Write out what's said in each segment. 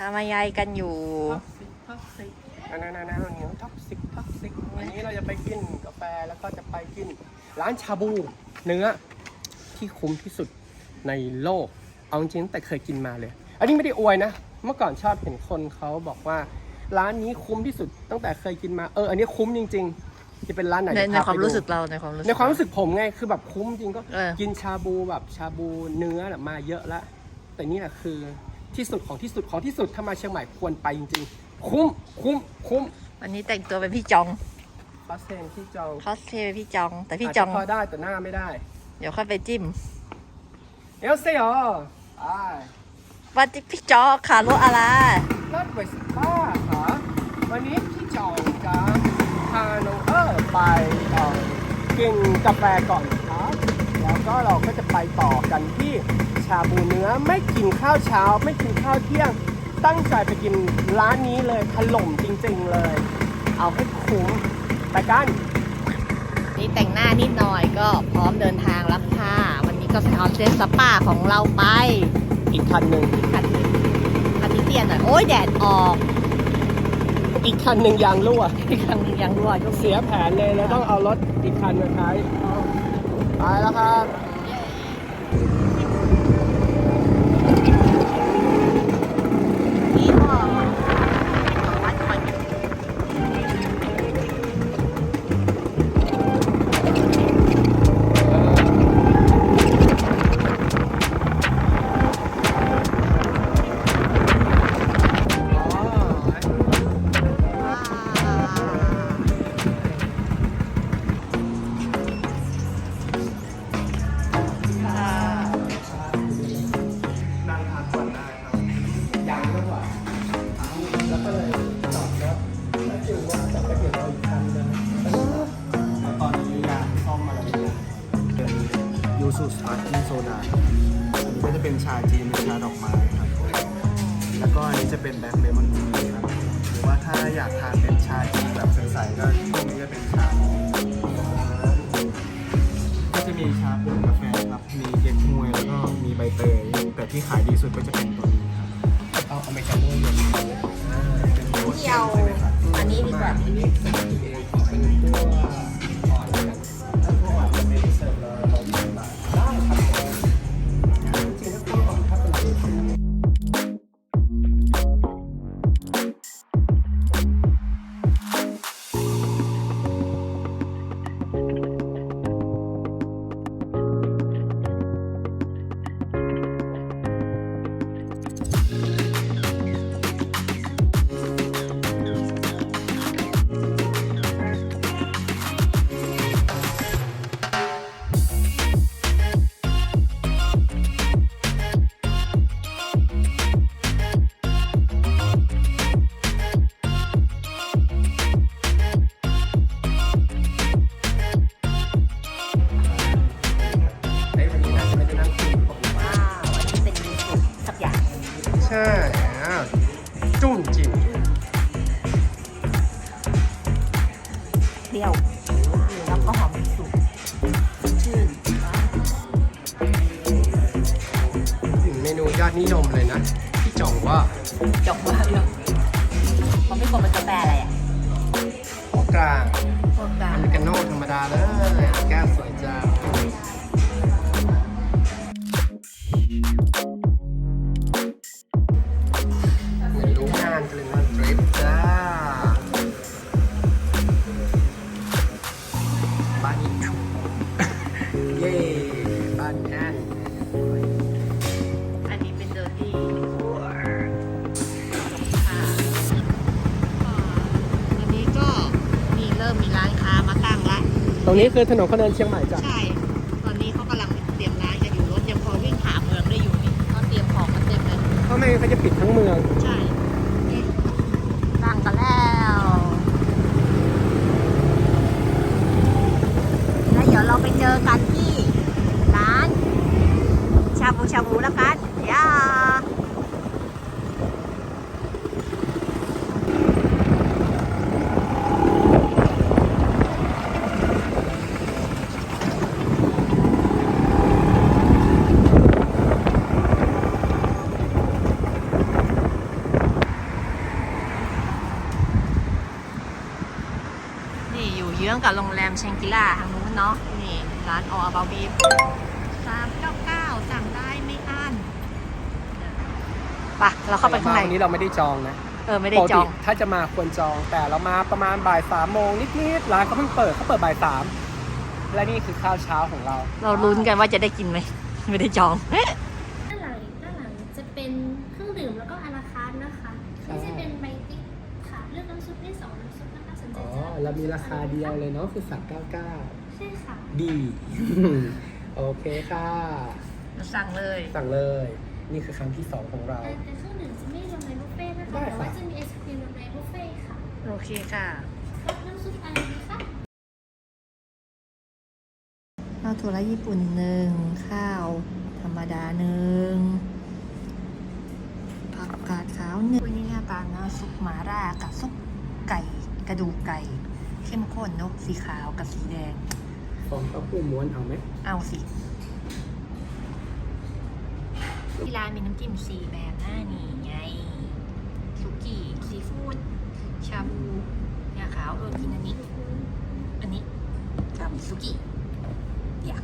ทำอะไรกันอยู่ ท็อกซิกท็อกซิกนานานาเหนียวท็อกซิกท็อกซิกวันนี้เราจะไปกินกาแฟแล้วก็จะไปกิน ร้านชาบู เนื้อที่คุ้มที่สุดในโลก เอาจริงๆตั้งแต่เคยกินมาเลย อันนี้ไม่ได้อวยนะ เมื่อก่อนชอบเห็นคนเขาบอกว่า ร้านนี้คุ้มที่สุดตั้งแต่เคยกินมา เออ อันนี้คุ้มจริง ๆ จะเป็นร้านไหนในเดี๋ยในพความไปดู รู้สึกเราในความรู้สึก ในความรู้สึกผมไงคือแบบคุ้มจริงก็เออ กินชาบูแบบชาบูเนื้อน่ะมาเยอะแล้วแต่นี่แหละคือ ที่สุดของที่สุดของที่สุดถ้ามาเชียงใหม่ควรไปจริงๆ คุ้มคุ้มคุ้มวันนี้แต่งตัวเป็นพี่จองคอสเซนที่จองคอสเพลย์เป็นพี่จอง แต่พี่อาจจจะองพอได้แต่หน้าไม่ได้ เดี๋ยวค่อยไปจิ้มเอลเซียไอ้ว่าที่พี่จองขารถอะไรรถเวสป้าเหรอวันนี้พี่จองจะพาน้องเออไปเอ่อกินกาแฟก่อนครับแล้ว ก็เราก็จะไปต่อกันที่ชาบูเนื้อไม่กินข้าวเช้า ไม่กินข้าวเที่ยง ตั้งใจไปกินร้านนี้เลยถล่มจริงๆเลย เอาให้คุ้มไปกันนี่แต่งหน้านิดหน่อยก็พร้อมเดินทางแล้วค่ะ วันนี้ก็เอาเซนสปาของเราไป อีกคันหนึ่งคันนี้คันนี้เปลี่ยนหน่อยโอ้ยแดดออก อีกคันหนึ่งยางรั่วอีกครั้งหนึงยังรั่วยุ่งเสียแผนเลยแล้วต้องเอารถอีกคันมาใช้ ไปแล้วครับ จะเป็นแบล็คเลมอนทีครับหรือว่าถ้าอยากทานเป็นชาจีนแบบใสๆก็ช่วงนี้จะเป็นชาก็จะมีชาปุ่นกาแฟครับมีเก๊กฮวยแล้วก็มีใบเตยแต่ที่ขายดีสุดก็จะเป็นตัวนี้ครับเอาอเมริกาโน่เย็นเป็นโคตรที่เอาใช่ไหมครับอันนี้ดีกว่า รี้ยวแล้วก็หอมสุกชื่นถึงเมนูยอดนิยมเลยนะ พี่จ่องว่าจบว่าเยอะเขาไม่กดเป็นกาแฟอะไรอะหัวกลางพวกกาอเมริกาโน่ธรรมดาเลยแก้วสวยจัง รงนี้คือถนนคนเดินเชียงใหม่จ้ะใช่ ตอนนี้เขากำลังเตรียมร้านกันอยู่รถยังพอวิ่งผ่าเมืองได้อยู่นี่เขาเตรียมของกันเต็มเลยเพราะไม่งั้นเขาจะปิดทั้งเมือง ใช่ตั้งกันแล้ว แล้วเดี๋ยวเราไปเจอกันที่ร้าน ชาบูชาบูแล้วกันย่า มแชงกิล่าทางนู้นเนาะนี่ร้านออ about beef สามเก้าเก้าสั่งได้ไม่อั้นไปะเราเข้าไปข้างในวันนี้เราไม่ได้จองนะเออไม่ได้ปกจติองถ้าจะมาควรจองแต่เรามาประมาณบ่ายสามโมงนิดๆร้านเขาเพิ่งเปิดเขาเปิดบ่ายสามและนี่คือข้าวเช้าของเรา เราลุ้นกันว่าจะได้กินไหม ไม่ได้จองด้านหลัง เรามีราคาเดียวเลยเนาะคือ399ใช่ค่ะ ดี โอเคค่ะ สั่งเลยสั่งเลย นี่คือครั้งที่2ของเรา แต่แต่เครื่องดื่มจะไม่รวมในบุฟเฟ่ต์นะคะได้แต่ว่าค่ะจะมีไอศครีมรวมในบุฟเฟ่ต์ค่ะโอเคค่ะรับน้ำซุปอะไรดีคะข้าวถั่วละญี่ปุ่นหนึ่งข้าวธรรมดาหนึ่งผักกาดขาวหนึ่งนี่หน้าตาเนาะซุปหมาล่ากับซุปไก่ กระดูกไก่ เข้มข้นเนกสีขาวกับสีแดงฟองเต้าหู้ม้วนเอาไหมเอาสิ ที่ร้านมีน้ำจิ้มสีแบบหน้านี่ไงสุกี้ซีฟู้ดชาบูยาขาวเออกินอันนี้ อันนี้กับสุกี้อยาก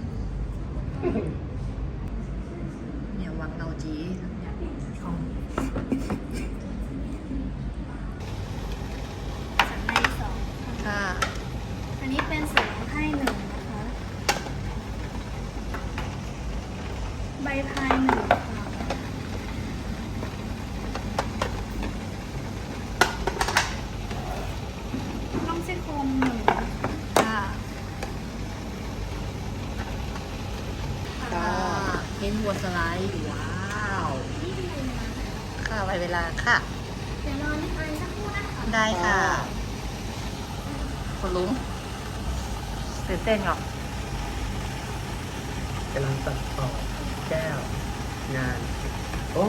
เนี่ยวังเราจีเนี่ยของ สั่งในสองค่ะ ค่ะ อันนี้เป็นเสือให้หนึ่งนะคะ ใบพายหนึ่งค่ะ น่องซี่โครงหนึ่งค่ะค่ะเห็นวัวสไลด์ว้าวนี่หนึ่งนะค่ะไว้เวลาค่ะ เดี๋ยวรอนิดนึงสักครู่นะคะได้ค่ะคุณลุงตื่นเต้นเหรอกำลังตัดต่อแก้ว งาน โอ้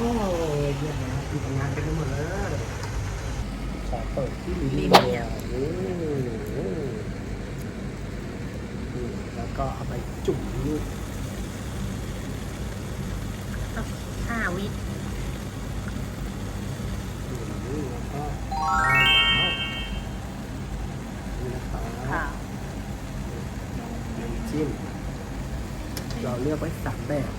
ยเยี่ยมนะมีงานเป็นไปหมดเลย ขอเปิดที่ลิเมียโอ้โหนี่แล้วก็เอาไปจุ่มลูกห้าวินี่แล้วก็ได้แล้วนี่นะครับค่ะน้ำจิ้ม เราเลือกไว้สามแบบ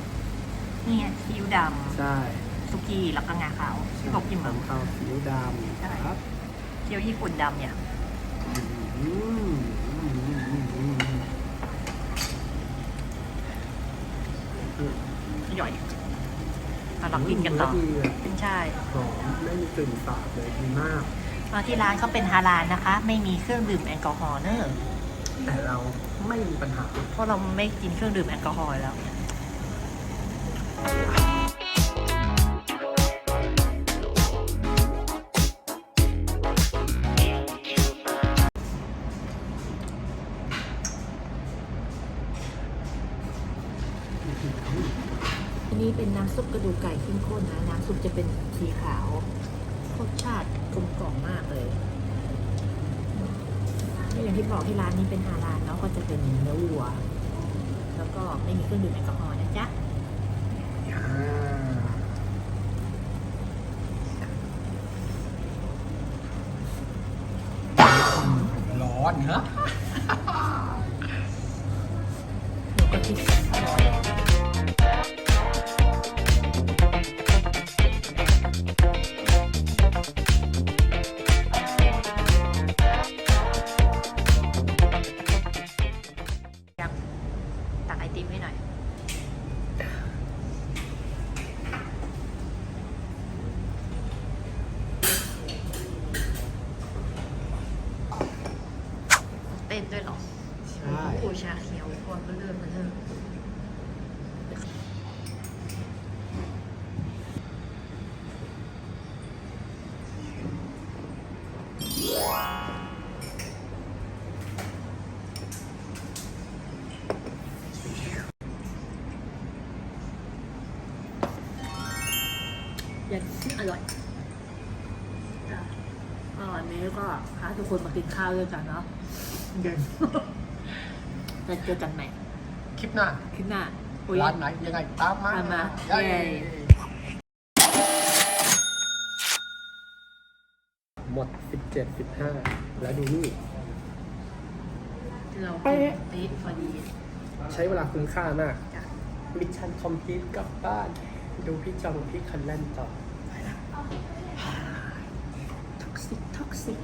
นี่ไงซีอิ๊วดใช่ำสุกี้ แล้วก็งาขาวที่บอกกินเหมือนข้าวซีอิ๊วดำใช่ครับ เกี๊ยวญี่ปุ่นดำเนี่ยอืมอืมอืมอืมอืมอืมอร่อยมาลองกินกันต่อดีอะเป็นใช่หอมไม่มีกลิ่นสาบเลยดีมากมาที่ร้านเขาเป็นฮาลาลนะคะ ไม่มีเครื่องดื่มแอลกอฮอล์เนอะแต่เราไม่มีปัญหา เพราะเราไม่กินเครื่องดื่มแอลกอฮอล์แล้ว นนี้เป็นน้ำซุปกระดูกไก่เข้มข้นนะ น้ำซุปจะเป็นสีขาวรสชาติกลมกล่อมมากเลยนี่อย่างที่บอกที่ร้านนี้เป็นฮาลาลเนาะก็จะเป็นเนื้อวัว แล้วก็ไม่มีเครื่องดื่มแอลกอฮอล์นะจ๊ะอ่าร้อนเนอะหนูก็คิ ตักไอติมให้หน่อย ร่อยจ้ะก็อันนี้ก็พาทุกคนมากินข้าวด้วยกันเนาะเก่งแล้วเจอกันใหม่คลิปหน้าคลิปหน้าอุ๊ยร้านไหนยังไงตามมาตามมาเย้เย้หมด17 15แล้วดูนี่ถเราเป๊ะเป๊ะพอดี ใช้เวลาคุ้มค่ามากจ้ะมิชชั่นคอมพลีทกลับบ้าน ดูพี่จองพี่คันแล่นต่อ ท็อกซิก